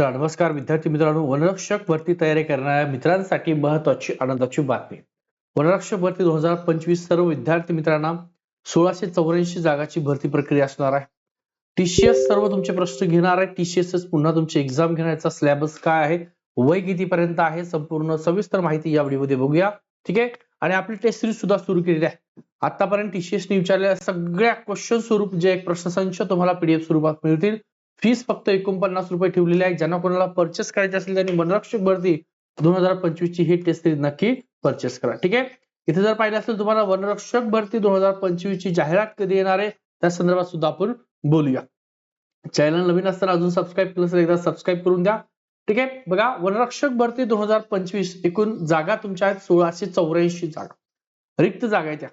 तर नमस्कार विद्यार्थी मित्रांनो वनरक्षक भरती तयारी करणाऱ्या मित्रांसाठी महत्वाची आनंदाची बातमी. वनरक्षक भरती दोन हजार पंचवीस सर्व विद्यार्थी मित्रांना सोळाशे चौऱ्याऐंशी जागाची भरती प्रक्रिया असणार आहे. टीसीएस सर्व तुमचे प्रश्न घेणार आहे. टीसीएस पुन्हा तुमची एक्झाम घेण्याचा सिलेबस काय आहे? वय कितीपर्यंत आहे? संपूर्ण सविस्तर माहिती या व्हिडिओमध्ये बघूया. ठीक आहे? आणि आपली टेस्ट सिरीज सुद्धा सुरू केलेली आहे. आतापर्यंत टीसीएस ने विचारलेल्या सगळ्या क्वेश्चन स्वरूप जे एक प्रश्नसंच तुम्हाला पीडीएफ स्वरूपात मिळतील. फीस फक्त एकोणपन्नास रुपये ठेवलेली आहे. ज्यांना कोणाला परचेस करायची असेल त्यांनी वनरक्षक भरती दोन हजार पंचवीस ची ही टेस्ट सिरीज नक्की परचेस करा. ठीक आहे? इथे जर पाहिलं असेल तुम्हाला वनरक्षक भरती दोन हजार पंचवीस ची जाहिरात कधी येणार आहे? त्या संदर्भात सुद्धा आपण बोलूया. चॅनल नवीन असताना अजून सबस्क्राईब केलं असेल एकदा सबस्क्राईब करून द्या. ठीक आहे? बघा वनरक्षक भरती दोन हजार पंचवीस एकूण जागा तुमच्या आहेत सोळाशे चौऱ्याऐंशी जागा. रिक्त जागा आहेत त्या.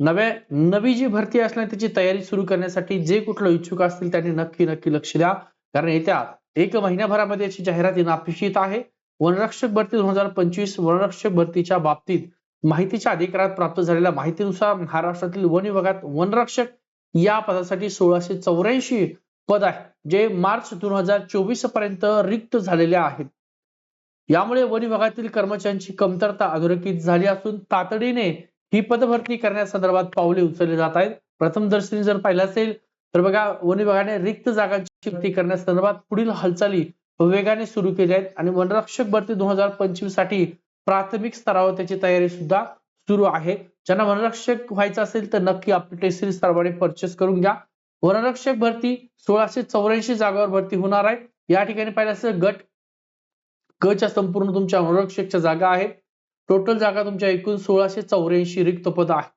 नव्या नवी जी भरती असणार त्याची तयारी सुरू करण्यासाठी जे कुठलं इच्छुक असतील त्यांनी नक्की नक्की लक्ष द्या. कारण येत्या एक महिन्याभरामध्ये याची जाहिरात येणं अपेक्षित आहे. वनरक्षक भरती दोन हजार पंचवीस वनरक्षक भरतीच्या बाबतीत माहितीच्या अधिकारात प्राप्त झालेल्या माहितीनुसार महाराष्ट्रातील वन विभागात वनरक्षक या पदासाठी सोळाशे चौऱ्याऐंशी पद आहे जे मार्च दोन हजार चोवीसपर्यंत रिक्त झालेले आहेत. यामुळे वन विभागातील कर्मचाऱ्यांची कमतरता अधोरेखित झाली असून तातडीने ही पदभरती करण्यासंदर्भात पावले उचलले जात आहेत. प्रथम दर्शनी जर पाहिलं असेल तर बघा वन विभागाने रिक्त जागांची भरती करण्यासंदर्भात पुढील हालचाली वेगाने सुरू केल्या आहेत आणि वनरक्षक भरती दोन हजार पंचवीससाठी प्राथमिक स्तरावर त्याची तयारी सुद्धा सुरू आहे. ज्यांना वनरक्षक व्हायचं असेल तर नक्की आपली टेस्टरी स्तरावर सर्वांनी परचेस करून घ्या. वनरक्षक भरती सोळाशे चौऱ्याऐंशी जागावर भरती होणार आहे. या ठिकाणी पाहिलं असेल गट क च्या संपूर्ण तुमच्या वनरक्षकच्या जागा आहेत. टोटल जागा तुमच्या एकूण सोळाशे चौऱ्याऐंशी रिक्त पद आहे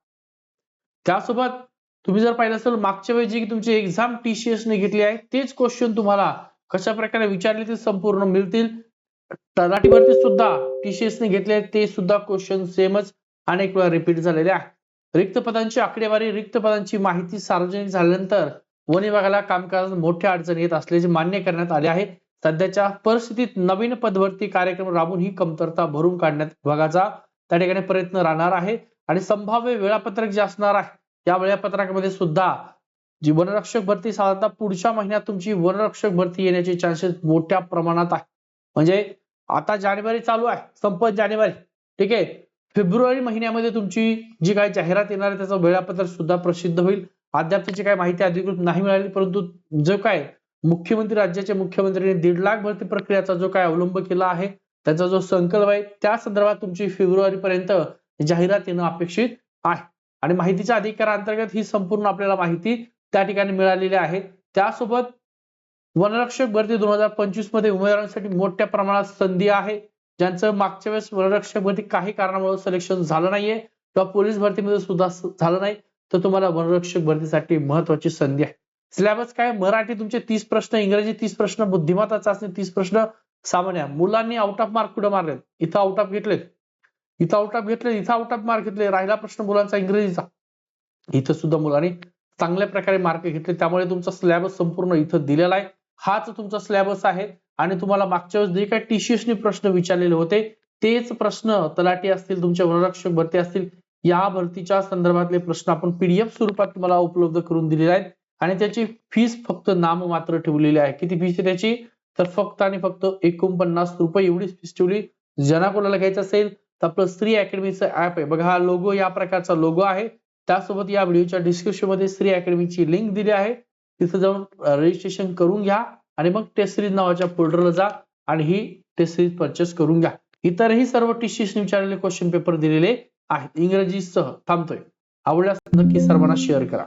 त्यासोबत तुम्ही जर पाहिलं असेल मागच्या वेळी जी तुमची एक्झाम टीसीएस ने घेतली आहे तेच क्वेश्चन तुम्हाला कशा प्रकारे विचारले ते संपूर्ण मिळतील. तलाठीवरती सुद्धा टीसीएस ने घेतले ते सुद्धा क्वेश्चन सेमच अनेक वेळा रिपीट झालेले आहे रिक्त पदांची आकडेवारी रिक्त पदांची माहिती सार्वजनिक झाल्यानंतर वन विभागाला कामकाजात मोठ्या अडचणी येत असल्याचे मान्य करण्यात आले आहे. सध्याच्या परिस्थितीत नवीन पदभरती कार्यक्रम राबवून ही कमतरता भरून काढण्यात विभागाचा त्या ठिकाणी प्रयत्न राहणार आहे आणि संभाव्य वेळापत्रक जे असणार आहे या वेळापत्रकामध्ये सुद्धा जी वनरक्षक भरती साधारणतः पुढच्या महिन्यात तुमची वनरक्षक भरती येण्याचे चान्सेस मोठ्या प्रमाणात आहे. म्हणजे आता जानेवारी चालू आहे संपत जानेवारी. ठीक आहे? फेब्रुवारी महिन्यामध्ये तुमची जी काही जाहिरात येणार आहे त्याचं वेळापत्रक सुद्धा प्रसिद्ध होईल. अद्याप त्याची काही माहिती अधिकृत नाही मिळाली परंतु जो काय मुख्यमंत्री राज्याच्या मुख्यमंत्र्यांनी दीड लाख भरती प्रक्रियाचा जो काय अवलंब केला आहे त्याचा जो संकल्प आहे त्या संदर्भात तुमची फेब्रुवारी पर्यंत जाहिरात येणं अपेक्षित आहे. आणि माहितीच्या अधिकारांतर्गत ही संपूर्ण आपल्याला माहिती त्या ठिकाणी मिळालेली आहे. त्यासोबत वनरक्षक भरती दोन हजार पंचवीसमध्ये उमेदवारांसाठी मोठ्या प्रमाणात संधी आहे. ज्यांचं मागच्या वेळेस वनरक्षक भरती काही कारणामुळे सिलेक्शन झालं नाहीये. किंवा पोलीस भरतीमध्ये सुद्धा झालं नाही. तर तुम्हाला वनरक्षक भरतीसाठी महत्वाची संधी आहे. सिलेबस काय? मराठी तुमचे तीस प्रश्न इंग्रजी तीस प्रश्न बुद्धिमत्ता चाचणी तीस प्रश्न सामान्य मुलांनी आउट ऑफ मार्क कुठे मारलेत? इथं आउट ऑफ घेतलेत. इथं आउट ऑफ घेतले इथं आउट ऑफ मार्क घेतले. राहिला प्रश्न मुलांचा इंग्रजीचा. इथं सुद्धा मुलांनी चांगल्या प्रकारे मार्क घेतले. त्यामुळे तुमचा सिलेबस संपूर्ण इथं दिलेला आहे. हाच तुमचा स्लॅबस आहे. आणि तुम्हाला मागच्या वेळेस जे काही टीसीएसने प्रश्न विचारलेले होते तेच प्रश्न तलाठी असतील तुमच्या वनरक्षक भरती असतील या भरतीच्या संदर्भातले प्रश्न आपण पीडीएफ स्वरूपात तुम्हाला उपलब्ध करून दिलेले आहेत. आणि त्याची फीस फक्त नाम मात्र ठेवलेली आहे. किती फीस आहे त्याची? तर फक्त आणि फक्त एकोणपन्नास रुपये एवढीच फीस ठेवली. ज्यांना कोणाला घ्यायचं असेल तर आपलं श्री अकॅडमीचं ऍप आहे. बघा हा लोगो या प्रकारचा लोगो आहे. त्यासोबत या व्हिडिओच्या डिस्क्रिप्शनमध्ये श्री अकॅडमीची लिंक दिली आहे. तिथे जाऊन रजिस्ट्रेशन करून घ्या आणि मग टेस्ट सिरीज नावाच्या फोल्डरला जा आणि ही टेस्ट सिरीज परचेस करून घ्या. इतरही सर्व टीसीस विचारलेले क्वेश्चन पेपर दिलेले आहेत. इंग्रजीसह थांबतोय. आवडल्यास नक्की सर्वांना शेअर करा.